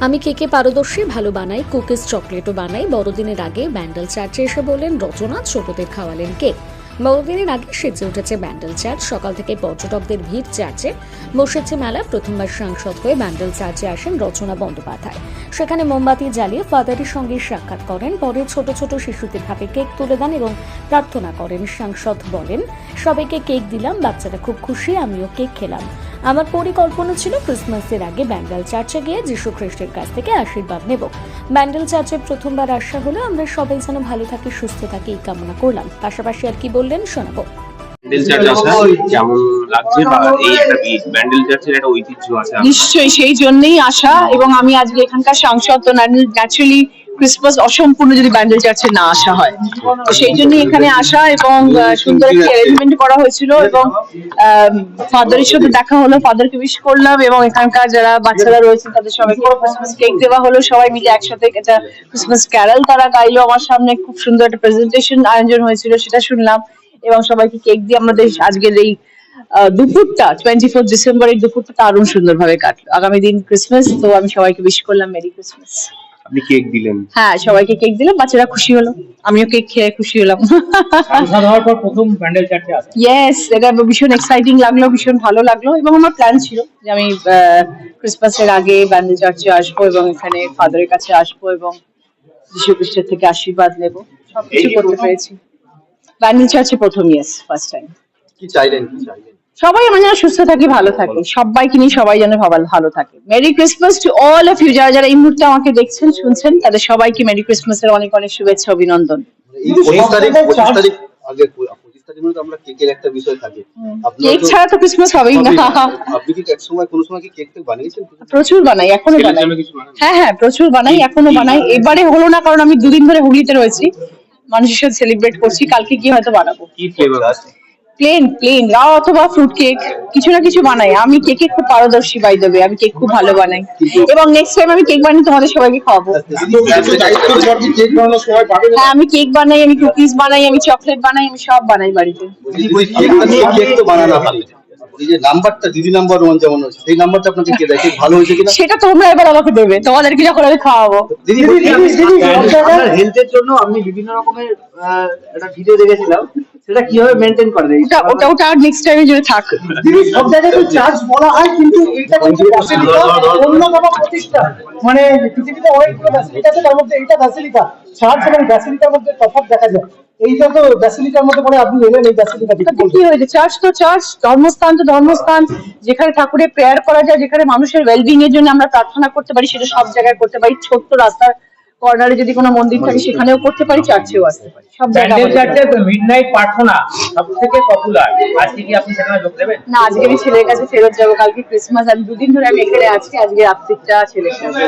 আমি কেকে পারদর্শী? ভালো বানাই, কুকিজ চকলেটও বানাই। বড়দিনের আগে ব্যান্ডেল চার্চে এসে বললেন, রচনা ছোটদের খাওয়ালেন কেক বড়দিনের আগে সেজে উঠেছে ব্যান্ডেল চার্চ। সকাল থেকে পর্যটকদের ভিড় চার্চে। বসেছে মেলা। প্রথমবার সাংসদ হয়ে ব্যান্ডেল চার্চে আসেন রচনা বন্দ্যোপাধ্যায়। সেখানে মোমবাতি জ্বালিয়ে ফাদারের সঙ্গে সাক্ষাৎ করেন। পরে ছোট ছোট শিশুদের হাতে কেক তুলে দেন এবং প্রার্থনা করেন। সাংসদ বলেন, সবাইকে কেক দিলাম, বাচ্চারা খুব খুশি, আমিও কেক খেলাম। আমার পরিকল্পনা ছিল ক্রিসমাসের আগে ব্যান্ডেল চার্চে গিয়ে যীশু খ্রিস্টের কাছ থেকে আশীর্বাদ নেব। ব্যান্ডেল চার্চে প্রথমবার আসা হলো আমরা সবাই যেন ভালো থাকি সুস্থ থাকি এই কামনা করলাম। পাশাপাশি আর কি বললেন শোনাবো। নিশ্চয়ই সেই জন্যই আসা। এবং আমি আজকে এখানকার সাংসদ তো ন্যাচারালি ক্রিসমাস অসম্পূর্ণ যদি ব্যান্ডেল চার্চে না আসা হয়। তো সেই জন্যই এখানে আসা এবং সুন্দর একটি অ্যারেঞ্জমেন্ট করা হয়েছিল এবং ফাদারের সাথে দেখা হলো ফাদারকে উইশ করলাম এবং এখানকার যারা বাচ্চারা রয়েছে তাদের সবাইকে ক্রিসমাস কেক দেওয়া হলো। সবাই মিলে একসাথে একটা ক্রিসমাস ক্যারল তারা গাইলো। আমার সামনে খুব সুন্দর একটা প্রেজেন্টেশন আয়োজন হয়েছিল, সেটা শুনলাম এবং সবাইকে কেক দিয়ে আমাদের আজকের এই দুপুরটা টোয়েন্টি ফোর ডিসেম্বরের দুপুরটা দারুণ সুন্দরভাবে কাটলো। আগামী দিন ক্রিসমাস তো আমি সবাইকে উইশ করলাম মেরি ক্রিসমাস আপনি কেক দিলেন। হ্যাঁ সবাইকে কেক দিলাম বাচ্চারা খুশি হলো। আমিও কেক খেয়ে খুশি হলাম। সাংসদ হওয়ার পর প্রথম প্যান্ডেল আসা ইয়েস এটা ভীষণ এক্সাইটিং লাগল ভীষণ ভালো লাগল এবং আমার প্ল্যান ছিল যে আমি আহ, ক্রিসমাসের আগে ব্যান্ডেল চার্চে আসব এবং এখানে ফাদারের কাছে আসব এবং যীশু খ্রিস্টের থেকে আশীর্বাদ নেব। সবকিছু করতে পেরেছি। ব্যান্ডেল চার্চে প্রথম ইয়েস ফার্স্ট টাইম কি চাইলেন কি চাইলেন? সবাই আমরা যেন সুস্থ থাকি ভালো থাকি। সবাইকে নিয়ে সবাই যেন ভালো ভালো থাকে। Merry Christmas to all of you যারা যারা এই মুহূর্তে আমাকে দেখছেন শুনছেন তাদের সবাইকে মেরি ক্রিসমাসের অনেক অনেক শুভেচ্ছা অভিনন্দন। এই পঁচিশ তারিখ পঁচিশ তারিখ আগে পঁচিশ তারিখ মানে তো আমরা কেকের একটা বিষয় থাকে। আপনারা কেক ছাড়া তো ক্রিসমাস হবেই না। আপনি কি এক সময় কোনো সময় কি কেক টেক বানিয়েছেন? প্রচুর বানাই এখনও বানাই? হ্যাঁ হ্যাঁ প্রচুর বানাই এখনও বানাই। এবারে হলো না কারণ আমি দুদিন ধরে হুগলিতে রয়েছি। মানুষের সাথে সেলিব্রেট করছি কালকে কি হয়তো বানাবো। কি ফ্লেভার প্লেন প্লেন অথবা ফ্রুট কেক কিছু না কিছু বানাই আমি কেকে খুব পারদর্শী বাই দেবে আমি কেক খুব ভালো বানাই এবং নেক্সট টাইম আমি কেক বানিয়ে তোমাদের সবাইকে খাওয়াবো? হ্যাঁ আমি কেক বানাই আমি কুকিজ বানাই আমি চকলেট বানাই আমি সব বানাই বাড়িতে হয় দিদি ওয়ান যেমন সেটা তোমরা এবার আমাকে দেবে তোমাদেরকে যখন আমি খাওয়াবো হেলথের জন্য আপনি বিভিন্ন রকমের একটা ভিডিও দেখেছিলাম সেটা কীভাবে মেনটেন ওটা ওটা ওটা নেক্সট টাইমে যদি থাক। দিদি সব জায়গায় তো চার্জ বলা হয় কিন্তু এটা কিন্তু অন্য কোনো প্রতিষ্ঠান মানে পৃথিবীতে অনেকগুলো আছে তার মধ্যে এটা ব্যাসিলিকা চার্চ এবং ব্যাসিলিকার মধ্যে তফাৎ দেখা যায়। এইটা তো ব্যাসিলিকার মধ্যে পরে আপনি এলেন এই ব্যাসিলিকা কি হয়েছে চার্চ তো চার্চ ধর্মস্থান তো ধর্মস্থান যেখানে ঠাকুরের প্রেয়ার করা যায় যেখানে মানুষের ওয়েলবিং এর জন্য আমরা প্রার্থনা করতে পারি সেটা সব জায়গায় করতে পারি ছোট্ট রাস্তার কর্নারে যদি কোনো মন্দির থাকে সেখানেও করতে পারি চার্চেও আসতে পারি সব জায়গায় মিডনাইট প্রার্থনা সব থেকে পপুলার আজকে কি আপনি সেখানে যোগ দেবেন? না আজকে আমি ছেলের কাছে ফেরত যাব কালকে ক্রিসমাস আমি দুদিন ধরে আমি এখানে আজকে আজকে রাত্রিটা ছেলের কাছে